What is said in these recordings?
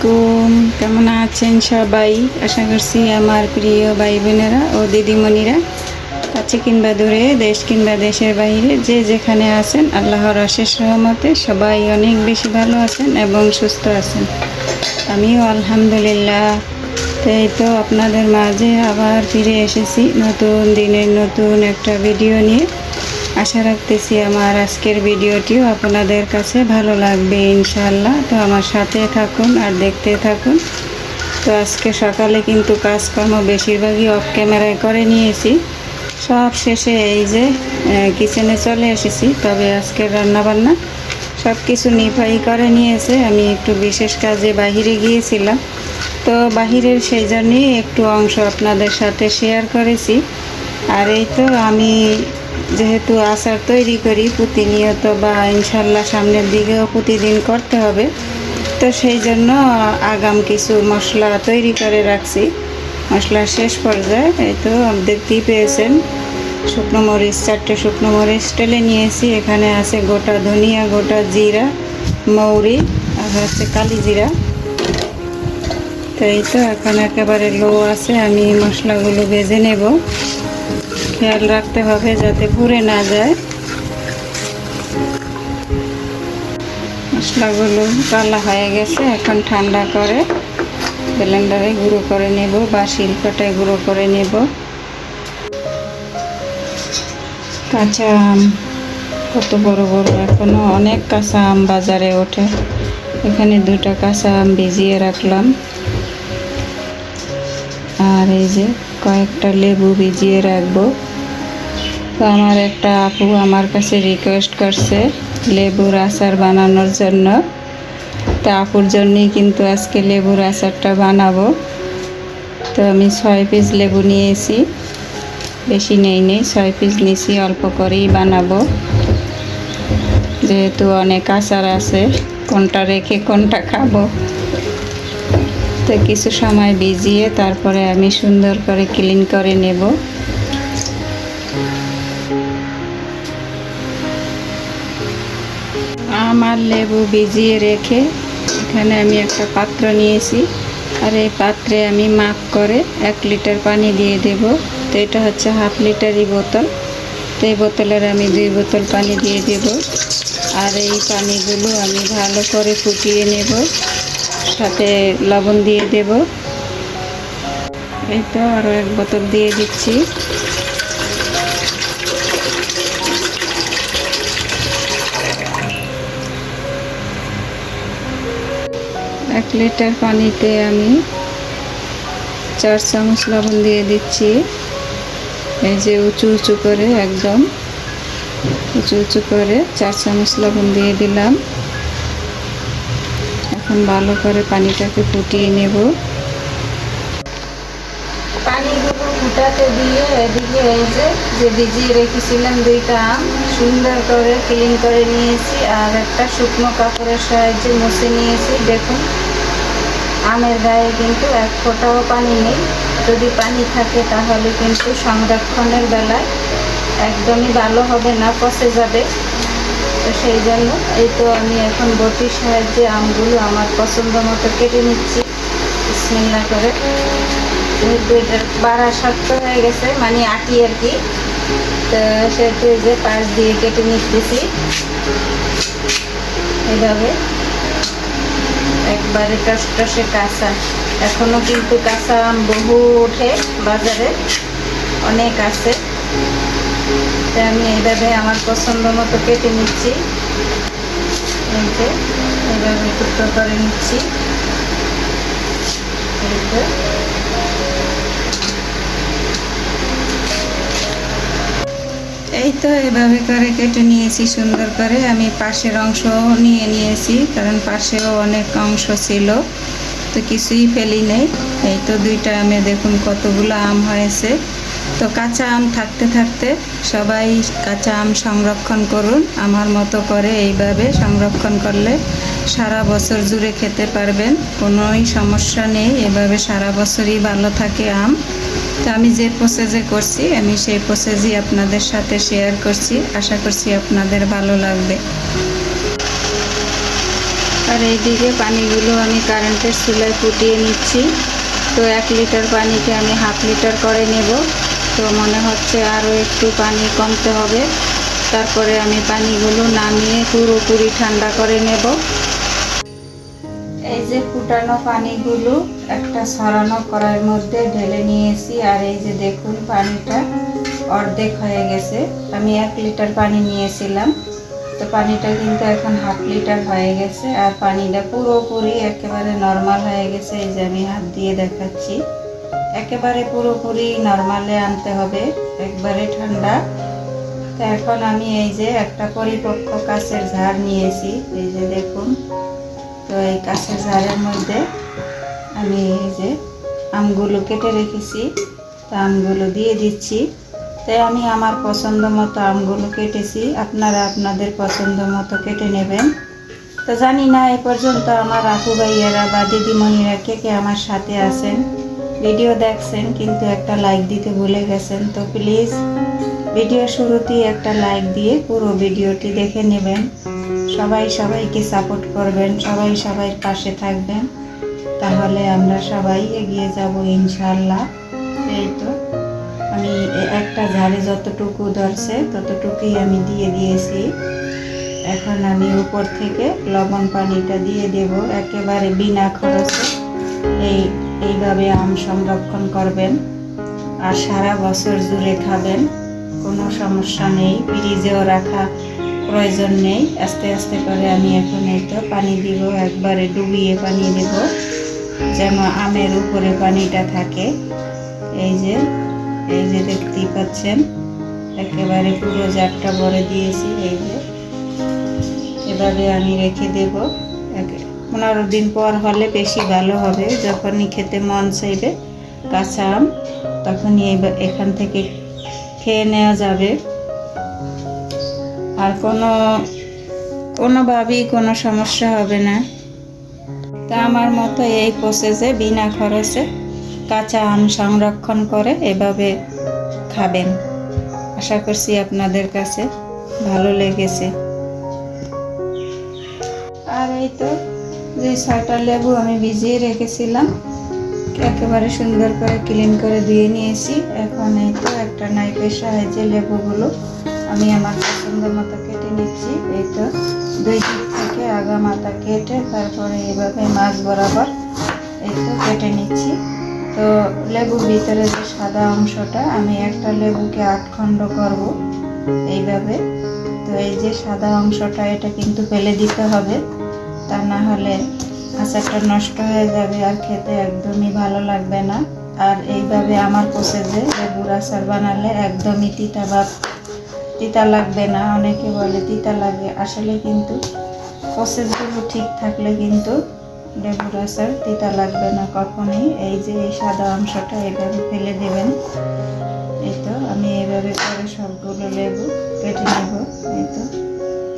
আলাইকুম কেমন আছেন সবাই? আশা করছি আমার প্রিয় ভাই বোনেরা ও দিদিমণিরা। কাছে কিংবা দূরে, দেশ কিংবা দেশের বাইরে, যে যেখানে আছেন, আল্লাহর অশেষ রহমতে সবাই অনেক বেশি ভালো আছেন এবং সুস্থ আছেন। আমিও আলহামদুলিল্লাহ। তো এই তো আপনাদের মাঝে আবার ফিরে এসেছি নতুন দিনের নতুন একটা ভিডিও নিয়ে। আশা রাখতেছি আমার আজকের ভিডিওটিও আপনাদের কাছে ভালো লাগবে ইনশাল্লাহ তো আমার সাথে থাকুন আর দেখতে থাকুন। তো আজকে সকালে কিন্তু কাজকর্ম বেশিরভাগই অফ ক্যামেরায় করে নিয়েছি। সব শেষে এই যে কিচেনে চলে এসেছি। তবে আজকে রান্নাবান্না সব কিছু নিফাই করে নিয়েছে। আমি একটু বিশেষ কাজে বাহিরে গিয়েছিলাম। তো বাহিরের সেই জন্যই একটু অংশ আপনাদের সাথে শেয়ার করেছি। আর এই তো আমি যেহেতু আচার তৈরি করি, প্রতিনিয়ত বা ইনশাল্লাহ সামনের দিকেও প্রতিদিন করতে হবে। তো সেই জন্য আগাম কিছু মশলা তৈরি করে রাখছি। মশলা শেষ পর্যায়ে, এই তো দেখতেই পেয়েছেন, শুকনো মরিচ, চারটে শুকনো মরিচ টেলে নিয়েছি। এখানে আছে গোটা ধনিয়া, গোটা জিরা, মৌরি আর হচ্ছে কালি জিরা। তো এই তো এখন একেবারে লো আছে, আমি মশলাগুলো ভেজে নেব। খেয়াল রাখতে হবে যাতে পুড়ে না যায়। মশলাগুলো কালা হয়ে গেছে, এখন ঠান্ডা করে ব্লেন্ডারে গুঁড়ো করে নেব বা শিল্পটায় গুঁড়ো করে নেব। কাঁচা আম কত বড় বড়, এখনও অনেক কাঁচা আম বাজারে ওঠে। এখানে দুটা কাঁচা আম ভিজিয়ে রাখলাম। আর এই যে কয়েকটা লেবু ভিজিয়ে রাখব। তো আমার একটা আপু আমার কাছে রিকোয়েস্ট করছে লেবুর আচার বানানোর জন্য। তো আপুর জন্যই কিন্তু আজকে লেবুর আচারটা বানাবো। তো আমি ছয় পিস লেবু নিয়েছি। বেশি নেই নেই, ছয় পিস নিয়েছি, অল্প করেই বানাবো। যেহেতু অনেক আচার আছে, কোনটা রেখে কোনটা খাব। তো কিছু সময় ভিজিয়ে তারপরে আমি সুন্দর করে ক্লিন করে নেব। লেবু ভিজিয়ে রেখে এখানে আমি একটা পাত্র নিয়েছি। আর এই পাত্রে আমি মাপ করে এক লিটার পানি দিয়ে দেব। তো এটা হচ্ছে হাফ লিটারই বোতল। তো এই বোতলের আমি দুই বোতল পানি দিয়ে দেব। আর এই পানিগুলো আমি ভালো করে ফুটিয়ে নেব। সাথে লবণ দিয়ে দেব। এই তো আরও এক বোতল দিয়ে দিচ্ছি। এক লিটার পানিতে আমি চার চামচ লবণ দিয়ে দিচ্ছি। এই যে উঁচু উঁচু করে একদম উঁচু উঁচু করে চার চামচ লবণ দিয়ে দিলাম। এখন ভালো করে পানিটাকে ফুটিয়ে নেব। পানিগুলো ফুটাতে দিয়ে এদিকে এই যে ভিজিয়ে রেখেছিলাম দুইটা আম সুন্দর করে ক্লিন করে নিয়েছি আর একটা শুকনো কাপড়ের সাহায্যে মুছে নিয়েছি। দেখুন, আমের গায়ে কিন্তু এক ফোঁটাও পানি নেই। যদি পানি থাকে তাহলে কিন্তু সংরক্ষণের বেলায় একদমই ভালো হবে না, পচে যাবে। তো সেই জন্য এই তো আমি এখন বটির সাহায্যে আমগুলো আমার পছন্দ মতো কেটে নিচ্ছি। বিসমিল্লা করে। যেহেতু এটা বাড়া শক্ত হয়ে গেছে মানে আটি আর কি। তো সেহেতু যে পাশ দিয়ে কেটে নিতেছি এভাবে। একবারে টস টসে কাঁচা। এখনও কিন্তু কাঁচা আম বহু ওঠে বাজারে, অনেক আছে। তাই আমি এইভাবে আমার পছন্দ মতো কেটে নিচ্ছি। এই যে এইভাবে টুকরো করে নিচ্ছি। এই এই তো এভাবে করে কেটে নিয়েছি সুন্দর করে। আমি পাশের অংশ নিয়ে নিয়েছি, কারণ পাশেও অনেক অংশ ছিল, তো কিছুই ফেলি নেই। এই তো দুইটা আমে দেখুন কতগুলো আম হয়েছে। তো কাঁচা আম থাকতে থাকতে সবাই কাঁচা আম সংরক্ষণ করুন। আমার মতো করে এইভাবে সংরক্ষণ করলে সারা বছর জুড়ে খেতে পারবেন, কোনোই সমস্যা নেই, এভাবে সারা বছরই ভালো থাকে আম। তো আমি যে প্রসেসে করছি, আমি সেই প্রসেসই আপনাদের সাথে শেয়ার করছি, আশা করছি আপনাদের ভালো লাগবে। আর এইদিকে পানিগুলো আমি কারেন্টের চুলায় ফুটিয়ে নিচ্ছি। তো এক লিটার পানিকে আমি হাফ লিটার করে নেব। তো মনে হচ্ছে আরও একটু পানি কমতে হবে। তারপরে আমি পানিগুলো নামিয়ে পুরোপুরি ঠান্ডা করে নেব। যে ফুটানো পানিগুলো একটা সরানো করার মধ্যে ঢেলে নিয়েছি, আর এই যে দেখুন পানিটা অর্ধেক হয়ে গেছে। আমি এক লিটার পানি নিয়েছিলাম, তো পানিটা কিন্তু এখন হাফ লিটার হয়ে গেছে, আর পানিটা পুরোপুরি একেবারে নর্মাল হয়ে গেছে। এই যে আমি হাত দিয়ে দেখাচ্ছি। একেবারে পুরোপুরি নর্মালে আনতে হবে, একবারে ঠান্ডা। তো এখন আমি এই যে একটা পরিপক্ক কাছের ঝাড় নিয়েছি। এই যে দেখুন তো এই কাছের ঝাড়ের মধ্যে আমি এই যে আমগুলো কেটে রেখেছি, তো আমগুলো দিয়ে দিচ্ছি। তাই আমি আমার পছন্দ মতো আমগুলো কেটেছি। আপনারা আপনাদের পছন্দ মতো কেটে নেবেন। তো জানি না, এ পর্যন্ত আমার আপু ভাইয়ারা বা দিদিমণিরা কে কে আমার সাথে আছেন। ভিডিও দেখছেন, কিন্তু একটা লাইক দিতে ভুলে গেছেন। তো প্লিজ, ভিডিও শুরুতেই একটা লাইক দিয়ে পুরো ভিডিওটি দেখে নেবেন। সবাই সবাইকে সাপোর্ট করবেন, সবাই সবাই পাশে থাকবেন। তাহলে আমরা সবাই এগিয়ে যাব ইনশাল্লাহ এই তো, আমি একটা ঝাড়ে যতটুকু ধরছে, ততটুকুই আমি দিয়ে দিয়েছি। এখন আমি উপর থেকে লবণ পানিটা দিয়ে দেব, একেবারে বিনা খরচে। এই, এইভাবে আম সংরক্ষণ করবেন আর সারা বছর জুড়ে খাবেন, কোনো সমস্যা নেই। ফ্রিজেও রাখা প্রয়োজন নেই। আস্তে আস্তে করে আমি এখন তো পানি দিব, একবারে ডুবিয়ে পানি দেব, যেন আমের উপরে পানিটা থাকে। এই যে এই যে দেখতেই পাচ্ছেন, একেবারে পুরো জারটা ভরে দিয়েছি, এই যে। এভাবে আমি রেখে দেব। পনেরো দিন পর হলে বেশি ভালো হবে, যখনই খেতে মন চাইবে, কাঁচা আম, তখনই এখান থেকে খেয়ে নেওয়া যাবে। আর কোনো কোনোভাবেই কোনো সমস্যা হবে না। তা আমার মতো এই প্রসেসে বিনা খরচে কাঁচা আম সংরক্ষণ করে এভাবে খাবেন। আশা করছি আপনাদের কাছে ভালো লেগেছে। আর এই তো, যে ছয়টা লেবু আমি ভিজিয়ে রেখেছিলাম, একেবারে সুন্দর করে ক্লিন করে ধুয়ে নিয়েছি। এখন এই তো একটা নাইফের সাহায্যে লেবুগুলো আমি আমার পছন্দ মতো কেটে নিচ্ছি। এই তো দুই দিক থেকে আগা মাথা কেটে তারপরে এইভাবে মাছ বরাবর এই তো কেটে নিচ্ছি। তো লেবুর ভিতরে যে সাদা অংশটা, আমি একটা লেবুকে আট খণ্ড করব এইভাবে। তো এই যে সাদা অংশটা, এটা কিন্তু ফেলে দিতে হবে। তা না হলে আচারটা নষ্ট হয়ে যাবে আর খেতে একদমই ভালো লাগবে না। আর এইভাবে আমার প্রসেসে লেবুর আচার বানালে একদমই তিতা ভাব তিতা লাগবে না, অনেকে বলে তিতা লাগে। আসলে কিন্তু প্রসেসগুলো ঠিক থাকলে কিন্তু লেবুর আচার তিতা লাগবে না কখনোই। এই যে এই সাদা অংশটা এইভাবে ফেলে দেবেন। এই তো আমি এইভাবে করে সবগুলো লেবু কেটে নেব। এই তো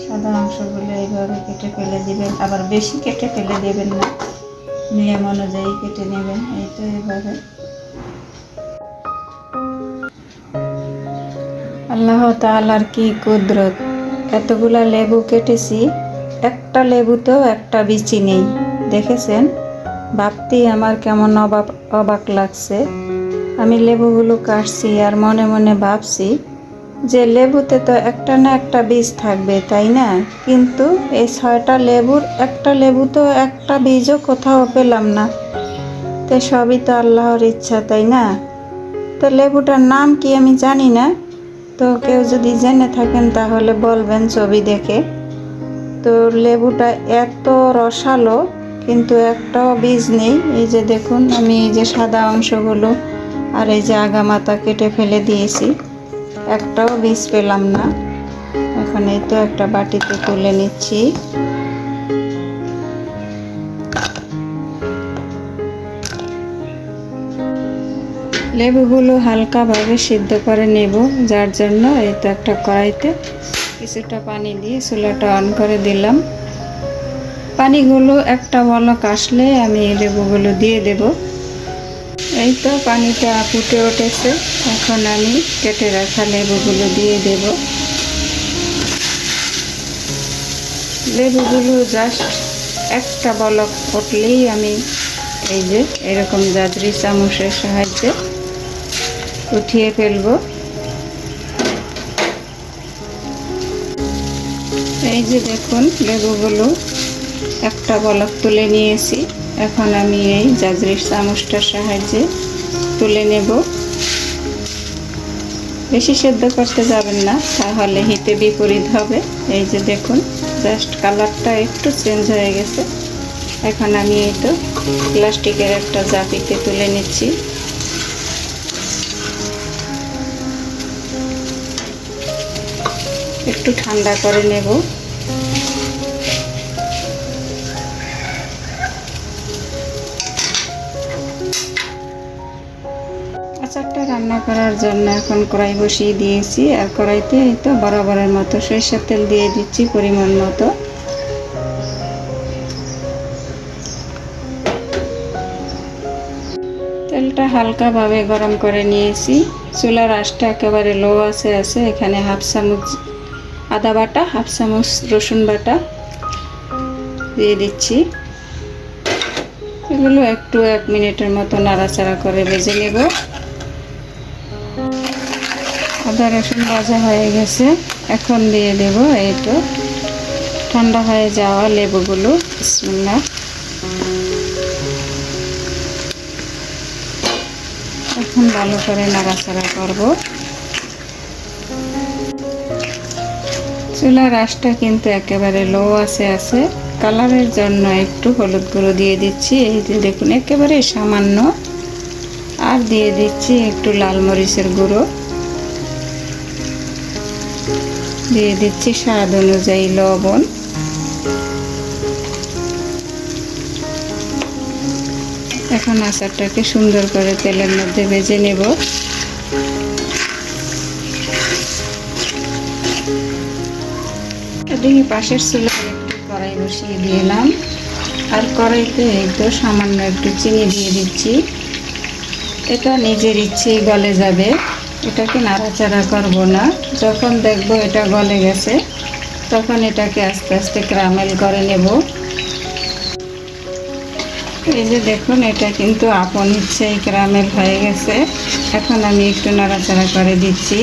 সাদা অংশগুলো এইভাবে কেটে ফেলে দেবেন। আবার বেশি কেটে ফেলে দেবেন না। নিয়ম অনুযায়ী কেটে নেবেন। এই তো এইভাবে আল্লাহ তাআলার কি কুদরত? এতগুলা লেবু কেটেছি, একটা লেবুতেও একটা বিচি নেই। দেখেছেন? ভাবতেই আমার কেমন অবাক অবাক লাগছে। আমি লেবুগুলো কাটছি আর মনে মনে ভাবছি যে লেবুতে তো একটা না একটা বীজ থাকবে, তাই না? কিন্তু এই ছয়টা লেবুর একটা লেবু তো একটা বীজও কোথাও পেলাম না। তো সবই তো আল্লাহর ইচ্ছা, তাই না? তো লেবুটার নাম কি আমি জানি না। তো কেউ যদি জেনে থাকেন তাহলে বলবেন ছবি দেখে। তো লেবুটা এত রসালো, কিন্তু একটাও বীজ নেই। এই যে দেখুন, আমি এই যে সাদা অংশগুলো আর এই যে আগা মাথা কেটে ফেলে দিয়েছি। একটাও বীজ পেলাম না। এখন এই তো একটা বাটিতে তুলে নিচ্ছি। লেবুগুলো হালকাভাবে সিদ্ধ করে নেব, যার জন্য এই তো একটা কড়াইতে কিছুটা পানি দিয়ে চুলাটা অন করে দিলাম। পানিগুলো একটা বলক আসলে আমি লেবুগুলো দিয়ে দেব। এই তো পানিটা ফুটে উঠেছে, এখন আমি কেটে রাখা লেবুগুলো দিয়ে দেব। লেবুগুলো জাস্ট একটা বলক ফুটলেই আমি এই যে এরকম জাজরি চামচের সাহায্যে উঠিয়ে ফেলব। এই যে দেখুন লেবুগুলো একটা বলক তুলে নিয়েছি। এখন আমি এই জাজরির চামচটার সাহায্যে তুলে নেব। বেশি সেদ্ধ করতে যাবেন না, তাহলে হিতে বিপরীত হবে। এই যে দেখুন, জাস্ট কালারটা একটু চেঞ্জ হয়ে গেছে। এখন আমি এই তো প্লাস্টিকের একটা জাপিতে তুলে নিচ্ছি। একটু ঠান্ডা করে নেব। আচারটা রান্না করার জন্য এখন কড়াই বসিয়ে দিয়েছি। আর কড়াইতে এই তো বরাবরের মতো সরিষার তেল দিয়ে দিচ্ছি পরিমাণ মতো। তেলটা হালকাভাবে গরম করে নিয়েছি। চুলার আঁশটা একেবারে লো আছে আছে। এখানে হাফ চামচ আদা বাটা, হাফ চামচ রসুন বাটা দিয়ে দিচ্ছি। এগুলো একটু এক মিনিটের মতো নাড়াচাড়া করে ভেজে নেব। আদা, রসুন ভাজা হয়ে গেছে। এখন দিয়ে দেব এই তো। ঠান্ডা হয়ে যাওয়া লেবুগুলো, বিসমিল্লাহ। এখন ভালো করে নাড়াচাড়া করব। চুলার আঁশটা কিন্তু একেবারে লো আছে আছে। কালারের জন্য একটু হলুদ গুঁড়ো দিয়ে দিচ্ছি। এই যে দেখুন, একেবারে সামান্য। আর দিয়ে দিচ্ছি একটু লাল মরিচের গুঁড়ো। দিয়ে দিচ্ছি স্বাদ অনুযায়ী লবণ। এখন আচারটাকে সুন্দর করে তেলের মধ্যে ভেজে নেব। এদিকে পাশের চুলা একটু কড়াই বসিয়ে দিলাম আর কড়াইতে তো সামান্য একটু চিনি দিয়ে দিচ্ছি। এটা নিজের ইচ্ছেই গলে যাবে। এটাকে নাড়াচাড়া করব না। যখন দেখব এটা গলে গেছে, তখন এটাকে আস্তে আস্তে ক্রামেল করে নেব। এই যে দেখুন, এটা কিন্তু আপন ইচ্ছেই ক্রামেল হয়ে গেছে। এখন আমি একটু নাড়াচাড়া করে দিচ্ছি।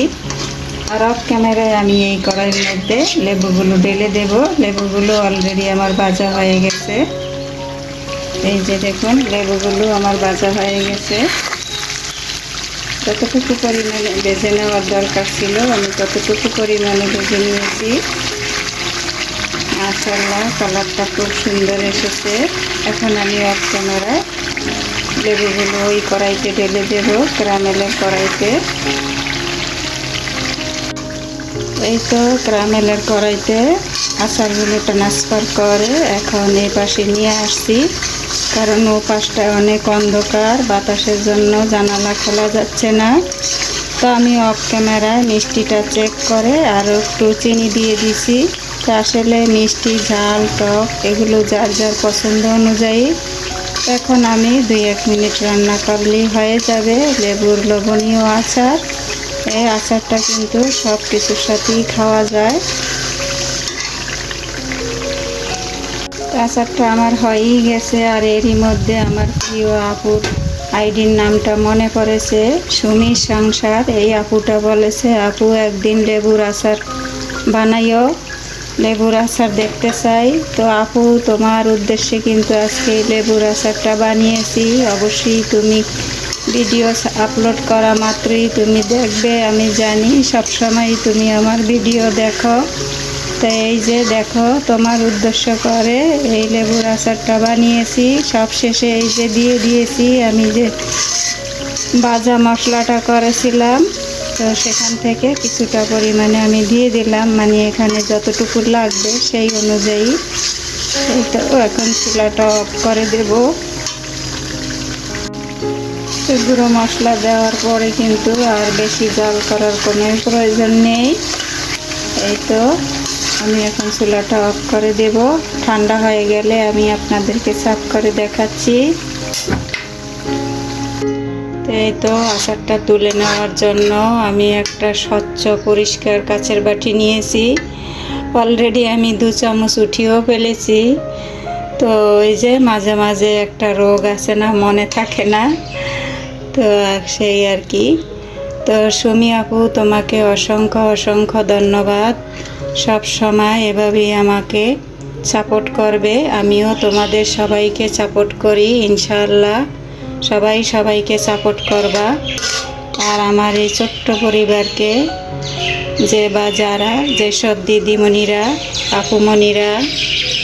আর অফ ক্যামেরায় আমি এই কড়াইয়ের মধ্যে লেবুগুলো ঢেলে দেব। লেবুগুলো অলরেডি আমার ভাজা হয়ে গেছে। এই যে দেখুন, লেবুগুলো আমার ভাজা হয়ে গেছে। যতটুকু পরিমাণে ভেজে নেওয়ার দরকার ছিল, আমি ততটুকু পরিমাণে ভেজে নিয়েছি। মাশাল্লাহ কালারটা খুব সুন্দর এসেছে। এখন আমি অফ ক্যামেরায় লেবুগুলো ওই কড়াইতে ঢেলে দেবো ক্রামেলের কড়াইতে। এই তো ক্রামেলের কড়াইতে আচারগুলো ট্রান্সফার করে এখন এই পাশে নিয়ে আসছি। কারণ ও পাশটা অনেক অন্ধকার, বাতাসের জন্য জানালা খোলা যাচ্ছে না। তো আমি অফ ক্যামেরায় মিষ্টিটা চেক করে আর একটু চিনি দিয়ে দিছি। তো আসলে মিষ্টি, ঝাল, টক এগুলো যার যার পছন্দ অনুযায়ী। এখন আমি দুই এক মিনিট রান্না করলেই হয়ে যাবে। লেবুর লবণীয় আচার। এই আচারটা কিন্তু সব কিছুর সাথেই খাওয়া যায়। আচারটা আমার হয়েই গেছে আর এরই মধ্যে আমার প্রিয় আপুর আইডির নামটা মনে পড়েছে সুমি সংসার। এই আপুটা বলেছে, আপু, একদিন লেবুর আচার বানাইও, লেবুর আচার দেখতে চাই। তো আপু, তোমার উদ্দেশ্যে কিন্তু আজকে লেবুর আচারটা বানিয়েছি। অবশ্যই তুমি ভিডিও আপলোড করা মাত্রই তুমি দেখবে, আমি জানি সবসময় তুমি আমার ভিডিও দেখো। তো এই যে দেখো, তোমার উদ্দেশ্য করে এই লেবুর আচারটা বানিয়েছি। সব শেষে এই যে দিয়ে দিয়েছি, আমি যে বাজা মশলাটা করেছিলাম, তো সেখান থেকে কিছুটা পরিমাণে আমি দিয়ে দিলাম। মানে এখানে যতটুকু লাগবে সেই অনুযায়ী। এখন চুলাটা অফ করে দেব। তো গুঁড়ো মশলা দেওয়ার পরে কিন্তু আর বেশি জল করার কোনো প্রয়োজন নেই। এই তো আমি এখন চুলাটা অফ করে দেব। ঠান্ডা হয়ে গেলে আমি আপনাদেরকে সাফ করে দেখাচ্ছি। এই তো আচারটা তুলে নেওয়ার জন্য আমি একটা স্বচ্ছ পরিষ্কার কাচের বাটি নিয়েছি। অলরেডি আমি দু চামচ উঠিয়েও ফেলেছি। তো ওই যে মাঝে মাঝে একটা রোগ আছে না, মনে থাকে না। তো সেই আর কি। তো সুমি আপু, তোমাকে অসংখ্য অসংখ্য ধন্যবাদ। সব সময় এভাবেই আমাকে সাপোর্ট করবে। আমিও তোমাদের সবাইকে সাপোর্ট করি, ইনশাআল্লাহ। সবাই সবাইকে সাপোর্ট করবা। আর আমার এই ছোট্ট পরিবারকে, যে বা যারা যেসব দিদিমণিরা আপুমণিরা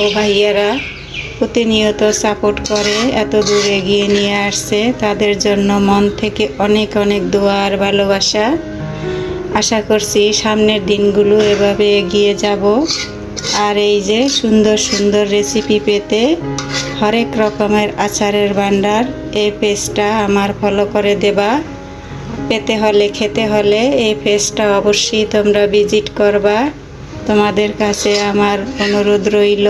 ও ভাইয়ারা প্রতিনিয়ত সাপোর্ট করে, এত দূর এগিয়ে নিয়ে আসছে। তাদের জন্য মন থেকে অনেক অনেক দোয়া আর ভালোবাসা। আশা করছি সামনের দিনগুলো এভাবে এগিয়ে যাব। আর এই যে সুন্দর সুন্দর রেসিপি পেতে হরেক রকমের আচারের ভাণ্ডার, এই পেজটা আমার ফলো করে দেবা। পেতে হলে, খেতে হলে এই পেজটা অবশ্যই তোমরা ভিজিট করবা। তোমাদের কাছে আমার অনুরোধ রইল।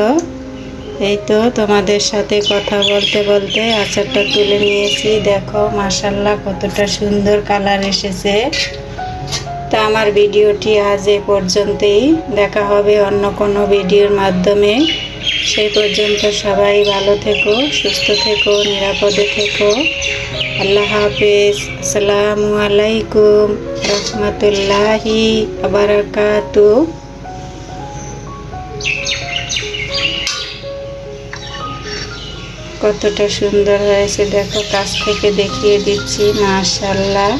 এই তো তোমাদের সাথে কথা বলতে বলতে আচারটা তুলে নিয়েছি। দেখো মাসাল্লাহ কতটা সুন্দর কালার এসেছে। তা আমার ভিডিওটি আজ এ পর্যন্তই। দেখা হবে অন্য কোনো ভিডিওর মাধ্যমে। সেই পর্যন্ত সবাই ভালো থেকো, সুস্থ থেকো, নিরাপদে থেকো। আল্লাহ হাফেজ। আসসালামু আলাইকুম। রহমতুল্লাহি আবারাকাতু কতটা সুন্দর হয়েছে। দেখো কাছ থেকে দেখিয়ে দিচ্ছি মাশাল্লাহ